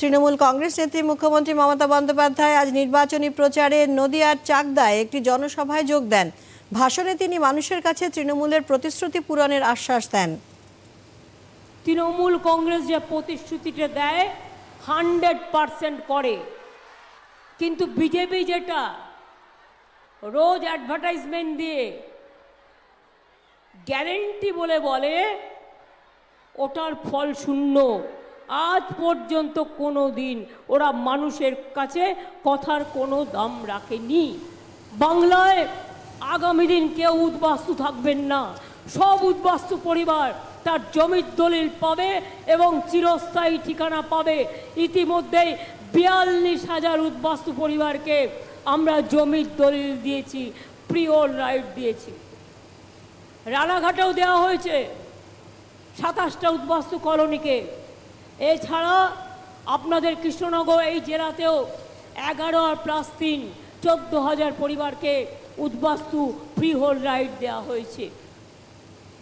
তৃণমূল কংগ্রেস নেত্রী মুখ্যমন্ত্রী মমতা বন্দ্যোপাধ্যায় আজ নির্বাচনী প্রচারে নদিয়ার চাকদায় একটি জনসভায় যোগ দেন। ভাষণে তিনি মানুষের কাছে তৃণমূলের প্রতিশ্রুতি পূরণের আশ্বাস দেন। তৃণমূল কংগ্রেস যে প্রতিশ্রুতিটা দেয়, হান্ড্রেড পারসেন্ট করে। কিন্তু বিজেপি যেটা, রোজ অ্যাডভার্টাইজমেন্ট দিয়ে গ্যারেন্টি বলে বলে, ওটার ফল শূন্য। আজ পর্যন্ত কোনো দিন ওরা মানুষের কাছে কথার কোনো দাম রাখেনি। বাংলায় আগামী দিন কেউ উদ্বাস্তু থাকবেন না। সব উদ্বাস্তু পরিবার তার জমির দলিল পাবে এবং চিরস্থায়ী ঠিকানা পাবে। ইতিমধ্যেই বিয়াল্লিশ হাজার উদ্বাস্তু পরিবারকে আমরা জমির দলিল দিয়েছি প্রিয়র রাইট দিয়েছি। রানাঘাটেও দেওয়া হয়েছে সাতাশটা উদ্বাস্তু কলোনিকে। এছাড়া আপনাদের কৃষ্ণনগর এই জেলাতেও এগারো আর প্লাস তিন, চোদ্দ হাজার পরিবারকে উদ্বাস্তু ফ্রি হোল্ড রাইট দেওয়া হয়েছে।